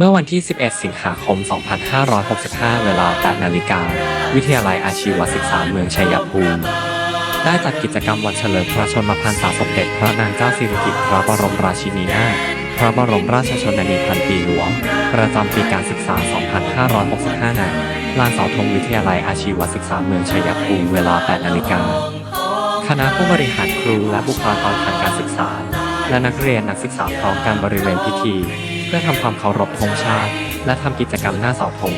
เมื่อวันที่ 11 สิงหาคม 2565 เวลา8นาฬิกา วิทยาลัยอาชีวศึกษาเมืองชัยภูมิ ได้จัดกิจกรรมวันเฉลิมพระชนมพรรษาสมเด็จพระนางเจ้าสิริกิติ์พระบรมราชินีนาถพระบรมราชชนนีพันปีหลวง ประจำปีการศึกษา 2565ณลานเสาธงวิทยาลัยอาชีวศึกษาเมืองชัยภูมิ เวลา 8 นาฬิกา คณะผู้บริหารครูและบุคลากรทางการศึกษา และนักเรียนนักศึกษาพร้อมกันบริเวณพิธี เพื่อทำความเคารพธงชาติ และทำกิจกรรมหน้าเสาธง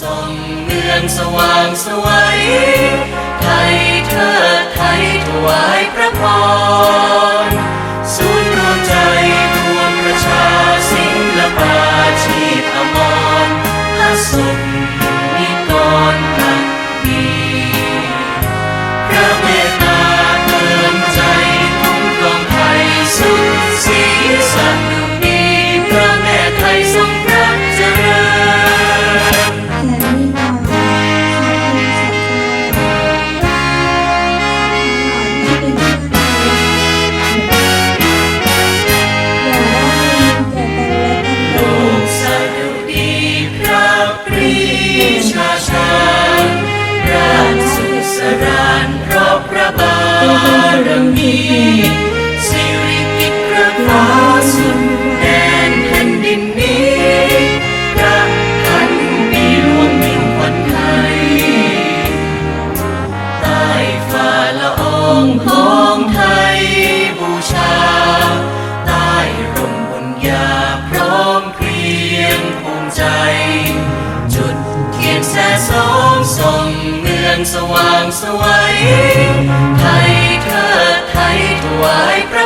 ส่องเมืองสว่างสวัยไทยเธอไทยถวายพระพรศูนย์รวมใจรวงประชาศิลปา ยถ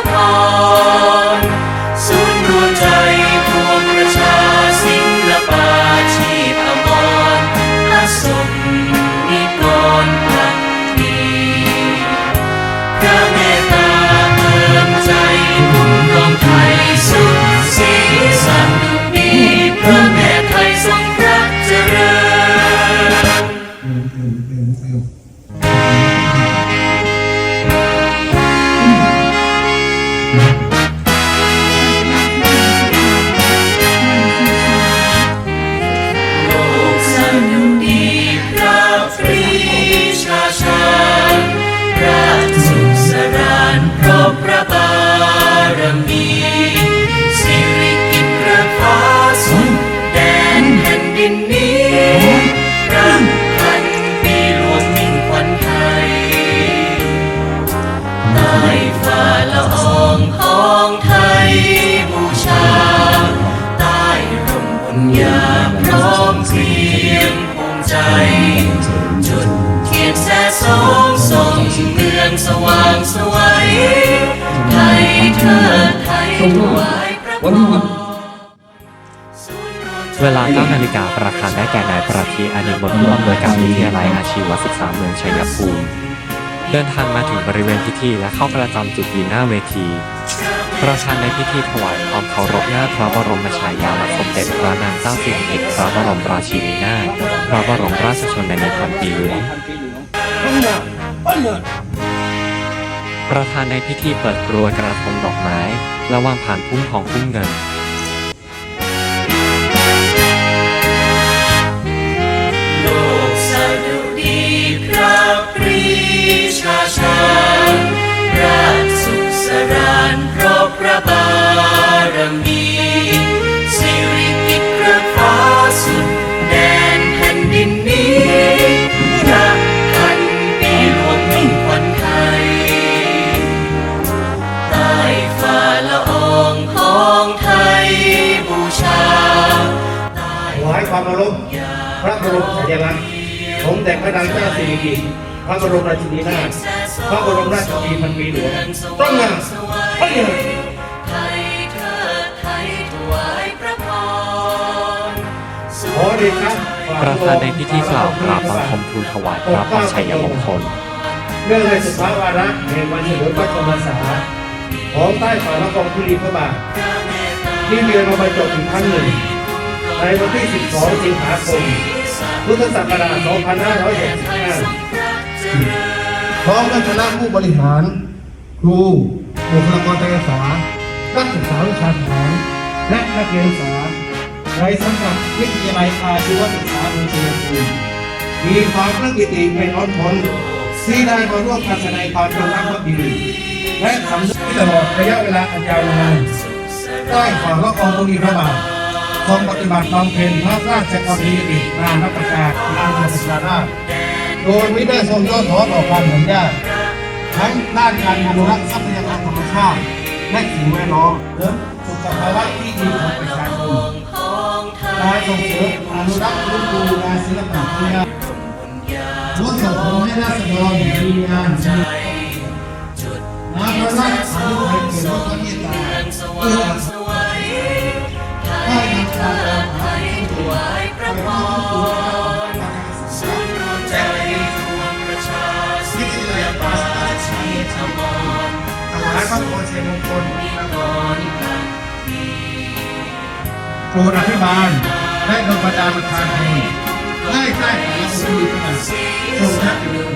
ดไทยถวายพระพรเวลา9นาฬิกาประธานได้แก่นายประทีอนิมลผู้อำนวยการวิทยาลัยอาชีวศึกษาเมืองชัยภูมิ เดินทางมาถึงบริเวณพิธีและเข้าประจำจุดยืนหน้าเวที ประธานในพิธีถวายความเคารพหน้าพระบรมฉายาลักษณ์สมเด็จพระนางเจ้าสิริกิติ์พระบรมราชินีนาถพระบรมราชชนนีพันปีหลวง ประธานในพิธีเปิดกรวยกระทงดอกไม้ และวางผ่านพุ่มทองพุ่มเงิน ความเคารพพระบรมฉายาลักษณ์สมเด็จพระนางเจ้าสิริกิติ์พระบรมราชินีนาถพระบรมราชชนนีพันปีหลวงต้องงานพระเดชไทยเทิดไทยถวายพระพรขอเดชะฝ่ประธานในพิธีกล่าวกราบบังคมทูลถวายพระพรชัยมงคลเนื่องในสุภาวาระแห่งวันเฉลิมพระชนมพรรษาของใต้ฝ่าละกองธุลีพระบาทที่เรียนมาบรรจบอีกครั้งหนึ่ง ในวันที่ 12 สิงหาคม พุทธศักราช 2565พร้อมด้วยคณะผู้บริหาร ครูบุคลากรทางการศึกษานักศึกษาวิชาทหารและนักเรียนศึกษาในสังกัดวิทยาลัยอาชีวศึกษาเมืองชัยภูมิมีความรักกิติเป็นล้อนพ้นที่ได้มาร่วมกันแสดงความจงรักภักดีและสำนึกที่ตลอดระยะเวลาอันยาวนานได้ฝ่าละอองธุลีพระบาท ทรงปฏิบัติบำเพ็ญพระราชกรณียกิจนานประกาศตามธรรมชาติโดยไม่ได้ทรงย่อท้อต่อความเหนื่อยทั้งด้านการอนุรักษ์ทรัพยากรธรรมชาติและสิ่งแวดล้อมเสริมสุขภาวะที่ดีของประชาชนการส่งเสริมอนุรักษ์ฟื้นฟูงานศิลปะพื้นบ้านร่วมส่งผลให้ราษฎรมีงานมีน้ำพระราชสานุภัยเกิดวัฒนตาเพื่ อให้ารตามหาที่ถวายพระพรสุนทรใจวิทยาภาษาชีธรรมถวายพระพรชัยมงคลนครโปรดอภิบาลและดลบันดาลประทานให้ได้ใต้ของเราสุริยะทรงพระเริญ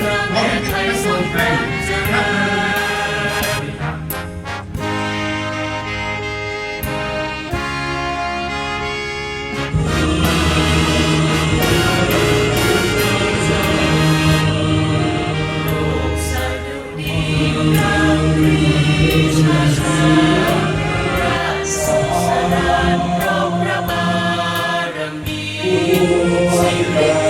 พร้อมเป็นพระทรงไทยพระเจริญ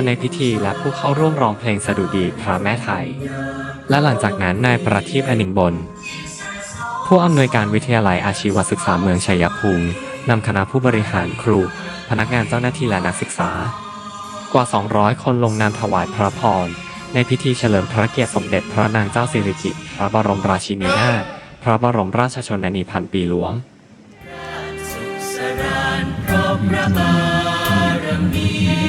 านในพิธีและผู้เข้าร่วมร้องเพลงสดุดีพระแม่ไทย และหลังจากนั้นนายประทีปอนิงบน ผู้อำนวยการวิทยาลัยอาชีวศึกษาเมืองชัยภูมินำคณะผู้บริหารครู พนักงานเจ้าหน้าที่และนักศึกษา กว่า 200 คนลงนามถวายพระพร ในพิธีเฉลิมพระเกียรติสมเด็จพระนางเจ้าสิริกิติ์พระบรมราชินีนาถพระบรมราชชนนีพันปีหลวงสรานเพราะพระบารมี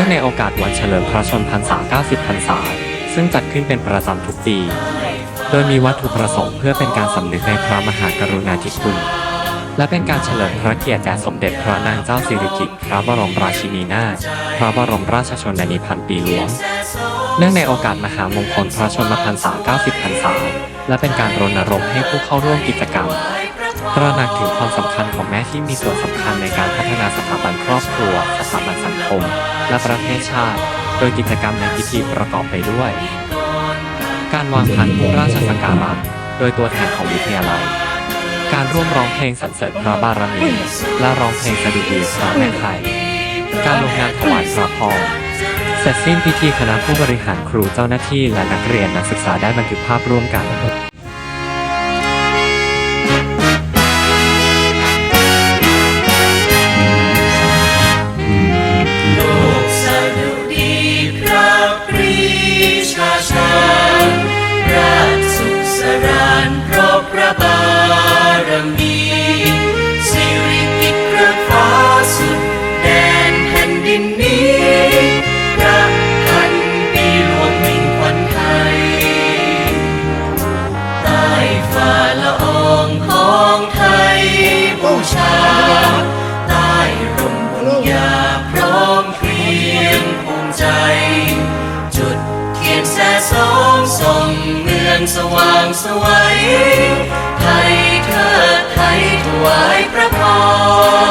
นื่องในโอกาสวันเฉลิมพระชนมพรรษา 90 พรรษา ซึ่งจัดขึ้นเป็นประจำทุกปี โดยมีวัตถุประสงค์เพื่อเป็นการสำนึกในพระมหากรุณาธิคุณ และเป็นการเฉลิมพระเกียรติแด่สมเด็จพระนางเจ้าสิริกิติ์พระบรมราชินีนาถ พระบรมราชชนนีพันปีหลวง เนื่องในโอกาสมหามงคลพระชนมพรรษา 90 พรรษา และเป็นการรณรงค์ให้ผู้เข้าร่วมกิจกรรม ตระหนักถึงความสำคัญของแม่ที่มีส่วนสำคัญในการพัฒนาสถาบันครอบครัว สถาบันสังคม และประเทศชาติ โดยกิจกรรมในพิธีประกอบไปด้วย การวางพันผู้ราชสักการะโดยตัวแทนของวิทยาลัย การร่วมร้องเพลงสรรเสริญพระบารมีและร้องเพลงสดุดีพระแม่ไทย การลงนามถวายพระพรเสร็จสิ้นพิธีคณะผู้บริหารครูเจ้าหน้าที่และนักเรียนนักศึกษาได้บันทึกภาพร่วมกัน ชา ใต้ร่มบุญญาพร้อมเพรียงภูมิใจ จุดเทียนแสสองส่องเมืองสว่างสวัยไทยเทิดไทยถวายพระพร